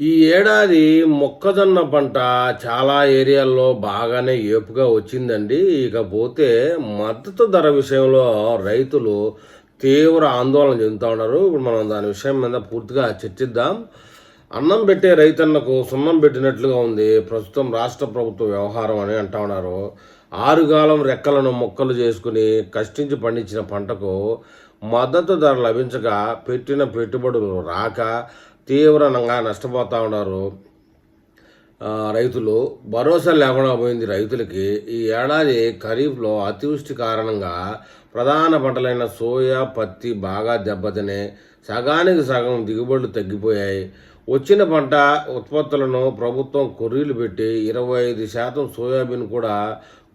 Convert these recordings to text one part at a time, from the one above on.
ఈ ఏడాది మొక్కజొన్న పంట చాలా ఏరియాల్లో బాగానే ఏపుగా వచ్చిందండి. ఇకపోతే మద్దతు ధర విషయంలో రైతులు తీవ్ర ఆందోళన చెందుతూ ఉన్నారు. ఇప్పుడు మనం దాని విషయం మీద పూర్తిగా చర్చిద్దాం. అన్నం పెట్టే రైతన్నకు సున్నం పెట్టినట్లుగా ఉంది. ప్రస్తుతం రాష్ట్ర ప్రభుత్వ వ్యవహారం అని అంటా ఉన్నారు. ఆరుగాలం రెక్కలను మొక్కలు చేసుకుని కష్టించి పండించిన పంటకు మద్దతు ధర లభించక పెట్టిన పెట్టుబడులు రాక తీవ్రంగా నష్టపోతూ ఉన్నారు. రైతులు. భరోసా లేకుండా పోయింది రైతులకి. ఈ ఏడాది ఖరీఫ్లో అతివృష్టి కారణంగా ప్రధాన పంటలైన సోయా పత్తి బాగా దెబ్బతినే సగానికి సగం దిగుబడులు తగ్గిపోయాయి. వచ్చిన పంట ఉత్పత్తులను ప్రభుత్వం కొర్రీలు పెట్టి ఇరవై ఐదు శాతం సోయాబీన్ కూడా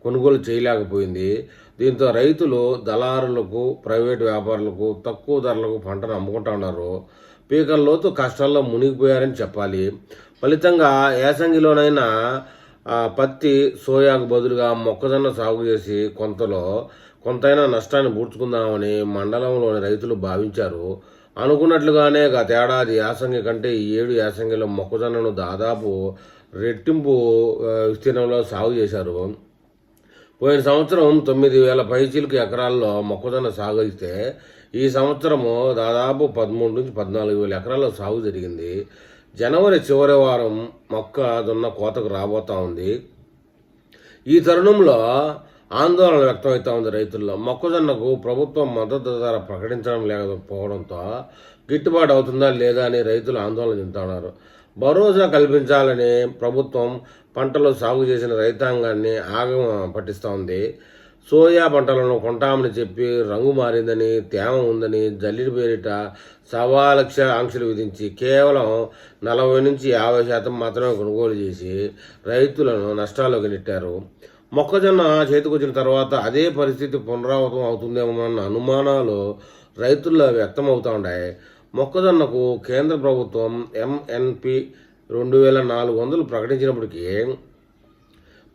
కొనుగోలు చేయలేకపోయింది. దీంతో రైతులు దళారులకు ప్రైవేటు వ్యాపారులకు తక్కువ ధరలకు పంటను అమ్ముకుంటా ఉన్నారు. పీకల్లోతు కష్టాల్లో మునిగిపోయారని చెప్పాలి. ఫలితంగా యాసంగిలోనైనా పత్తి సోయాకు బదులుగా మొక్కజొన్న సాగు చేసి కొంతలో కొంతైనా నష్టాన్ని పూడ్చుకుందామని మండలంలోని రైతులు భావించారు. అనుకున్నట్లుగానే గతేడాది యాసంగి కంటే ఈ ఏడు యాసంగిలో మొక్కజొన్నను దాదాపు రెట్టింపు విస్తీర్ణంలో సాగు చేశారు. పోయిన సంవత్సరం తొమ్మిది వేల పైచీలకు ఎకరాల్లో మొక్కజొన్న సాగు అయితే ఈ సంవత్సరము దాదాపు పదమూడు నుంచి పద్నాలుగు వేల ఎకరాల్లో సాగు జరిగింది. జనవరి చివరి వారం మొక్కజొన్న కోతకు రాబోతా ఉంది. ఈ తరుణంలో ఆందోళన వ్యక్తమవుతా ఉంది రైతుల్లో. మొక్కజొన్నకు ప్రభుత్వం మద్దతు ధర ప్రకటించడం లేకపోవడంతో గిట్టుబాటు అవుతుందా లేదా అని రైతులు ఆందోళన చెందుతున్నారు భరోసా కల్పించాలని ప్రభుత్వం పంటలు సాగు చేసిన రైతాంగాన్ని ఆగమ పట్టిస్తూ ఉంది. సోయా పంటలను కొంటామని చెప్పి రంగు మారిందని తేమ ఉందని జల్లిడి పేరిట సవా లక్ష ఆంక్షలు విధించి కేవలం నలభై నుంచి యాభై శాతం మాత్రమే కొనుగోలు చేసి రైతులను నష్టాల్లోకి నెట్టారు. మొక్కజొన్న చేతికొచ్చిన తర్వాత అదే పరిస్థితి పునరావృతం అవుతుందేమోనన్న అనుమానాలు రైతుల్లో వ్యక్తమవుతూ ఉన్నాయి మొక్కజొన్నకు కేంద్ర ప్రభుత్వం ఎంఎన్పి రెండు వేల నాలుగు వందలు ప్రకటించినప్పటికీ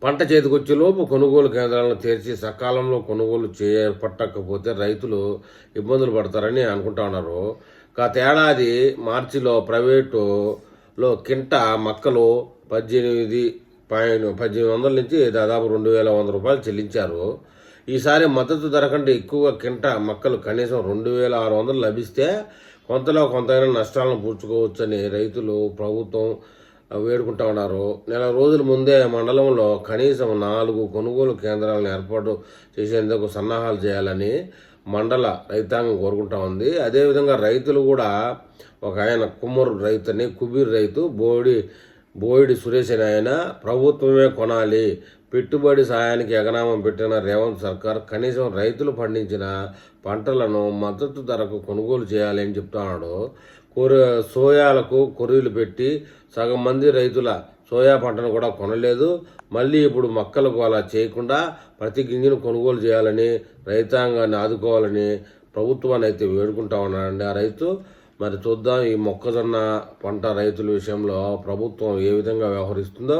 పంట చేతికొచ్చేలోపు కొనుగోలు కేంద్రాలను తెరిచి సకాలంలో కొనుగోలు చేపట్టకపోతే రైతులు ఇబ్బందులు పడతారని అనుకుంటా ఉన్నారు. గత ఏడాది మార్చిలో ప్రైవేటులో కింట మక్కలు పద్దెనిమిది పాయింట్ పద్దెనిమిది వందల నుంచి దాదాపు రెండు వేల వంద రూపాయలు చెల్లించారు. ఈసారి మద్దతు ధర కంటే ఎక్కువ కింట మక్కలు కనీసం రెండు వేల ఆరు వందలు లభిస్తే కొంతలో కొంతైనా నష్టాలను పూడ్చుకోవచ్చని రైతులు ప్రభుత్వం వేడుకుంటా ఉన్నారు. నెల రోజుల ముందే మండలంలో కనీసం నాలుగు కొనుగోలు కేంద్రాలను ఏర్పాటు చేసేందుకు సన్నాహాలు చేయాలని మండల రైతాంగం కోరుకుంటా ఉంది. అదేవిధంగా రైతులు కూడా ఒక ఆయన కుమ్మరు రైతుని కుబీర్ రైతు బోడి బోయిడి సురేష్ అని ఆయన ప్రభుత్వమే కొనాలి. పెట్టుబడి సాయానికి ఎగనామం పెట్టిన రేవంత్ సర్కార్ కనీసం రైతులు పండించిన పంటలను మద్దతు ధరకు కొనుగోలు చేయాలి అని చెప్తున్నాడు కొర సోయాలకు కొర్రీలు పెట్టి సగం మంది రైతుల సోయా పంటను కూడా కొనలేదు. మళ్ళీ ఇప్పుడు మొక్కలకు అలా చేయకుండా ప్రతి గింజను కొనుగోలు చేయాలని రైతాంగాన్ని ఆదుకోవాలని ప్రభుత్వాన్ని అయితే వేడుకుంటా ఉన్నానండి ఆ రైతు. మరి చూద్దాం ఈ మొక్కజొన్న పంట రైతుల విషయంలో ప్రభుత్వం ఏ విధంగా వ్యవహరిస్తుందో.